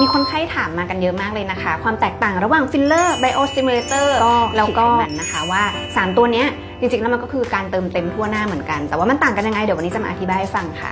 มีคนไข้ถามมากันเยอะมากเลยนะคะ ความแตกต่างระหว่างฟิลเลอร์ไบโอสติมูเลเตอร์ก็แล้วก็ฉีดไขมันนะคะว่า 3 ตัวเนี้ยจริงๆแล้วมันก็คือการเติมเต็มทั่วหน้าเหมือนกัน แต่ว่ามันต่างกันยังไงเดี๋ยววันนี้จะมาอธิบายให้ฟังค่ะ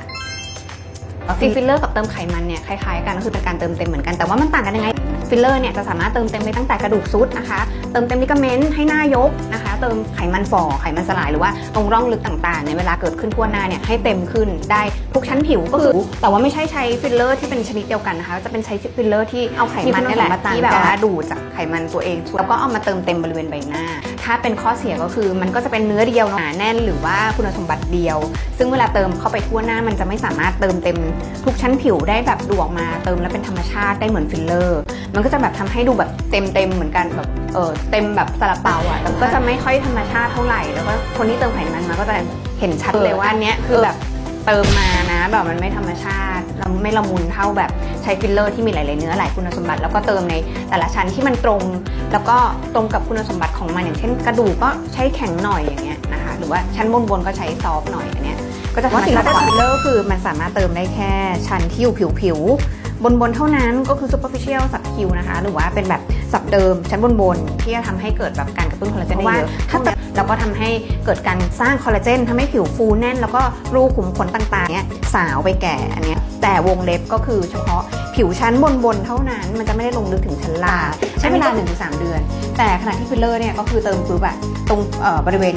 ฟิฟิลเลอร์กับเติมไขมันเนี่ยคล้ายๆกันก็คือเป็นการเติมเต็มเหมือนกันแต่ว่ามันต่างกันยังไง ฟิลเลอร์เนี่ยจะสามารถเติมเต็มได้ตั้งแต่กระดูกซุดนะคะ เติมเต็มลิกาเมนต์ให้หน้ายกนะคะ เติมไขมันฝ่อไขมันสลายหรือว่าตรงร่องลึกต่างๆเนี่ยเวลาเกิดขึ้นทั่วหน้าเนี่ยให้เต็มขึ้นได้ทุกชั้นผิวก็คือ แต่ว่าไม่ใช่ใช้ฟิลเลอร์ที่เป็นชนิดเดียวกันนะคะ จะเป็นใช้ฟิลเลอร์ที่เอาไขมันนี่แหละมีคุณสมบัติต่างที่แบบกันว่าดูดจากไขมันตัวเองแล้วก็เอามาเติมเต็มบริเวณใบหน้า ถ้าเป็นข้อเสียก็คือมันก็จะเป็นเนื้อเดียวหนาแน่นหรือว่าคุณสมบัติเดียว ซึ่งเวลาเติมเข้าไปทั่วหน้ามันจะไม่สามารถเติมเต็มทุกชั้นผิวได้แบบดูออกมาเติมแล้วเป็นธรรมชาติได้เหมือนฟิลเลอร์มันก็จะแบบทำให้ดูแบบเต็มเต็มๆเหมือนกันแบบเออเต็มแบบซาลาเปาอะแล้วก็จะไม่ค่อยธรรมชาติเท่าไหร่ แล้วก็คนที่เติมไขมันมาก็จะเห็นชัดเลยว่าอันเนี้ยคือแบบเติมมานะแบบมันไม่ธรรมชาติแล้วไม่ละมุนเท่าแบบใช้ฟิลเลอร์ที่มีหลายๆเนื้อหลายคุณสมบัติ แล้วก็เติมในแต่ละชั้นที่มันตรง แล้วก็ตรงกับคุณสมบัติของมันอย่างเช่น กระดูกก็ใช้แข็งหน่อยอย่างเงี้ยนะคะหรือว่าชั้นบนๆก็ใช้ซอฟต์หน่อยอันเนี้ยก็จะว่าว่าสิ่สิ่งงที่ที่เราฟิลเลอร์คือมันสามารถเติมได้แค่ชั้นที่อยู่ผิวผิว ๆบนๆเท่านั้นก็คือ superficial สับคิวนะคะ หรือว่าเป็นแบบสับเดิมชั้นบนๆที่จะทำให้เกิดแบบการกระตุ้นคอลลาเจนได้เยอะถ้าเติมแล้วก็ทำให้เกิดการสร้างคอลลาเจนทำให้ผิวฟูแน่น แล้วก็รูขุมขนต่างๆเนี้ยสาวไปแก่อันเนี้ยแต่วงเล็บก็คือเฉพาะผิวชั้นบนๆเท่านั้น มันจะไม่ได้ลงลึกถึงชั้นล่างใช้เวลา 1-3 เดือน แต่ขณะที่ฟิลเลอร์เนี่ยก็คือเติมปุ๊บอะตรงเอ่อบริเวณ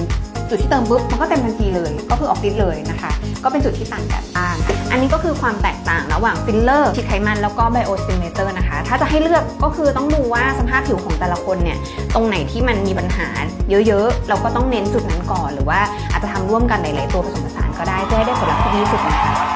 จุดที่เติมปุ๊บมันก็เต็มทันทีเลย ก็คือออกฤทธิ์เลยนะคะ ก็เป็นจุดที่ต่างกันบ้างอันนี้ก็คือความแตกต่างระหว่างฟิลเลอร์ฉีดไขมันแล้วก็ไบโอสติมูเลเตอร์นะคะ ถ้าจะให้เลือกก็คือต้องดูว่าสภาพผิวของแต่ละคนเนี่ยตรงไหนที่มันมีปัญหาเยอะๆ เราก็ต้องเน้นจุดนั้นก่อน หรือว่าอาจจะทำร่วมกันหลายๆตัวผสมผสานก็ได้เพื่อให้ได้ผลลัพธ์ที่ดีสุดนะคะ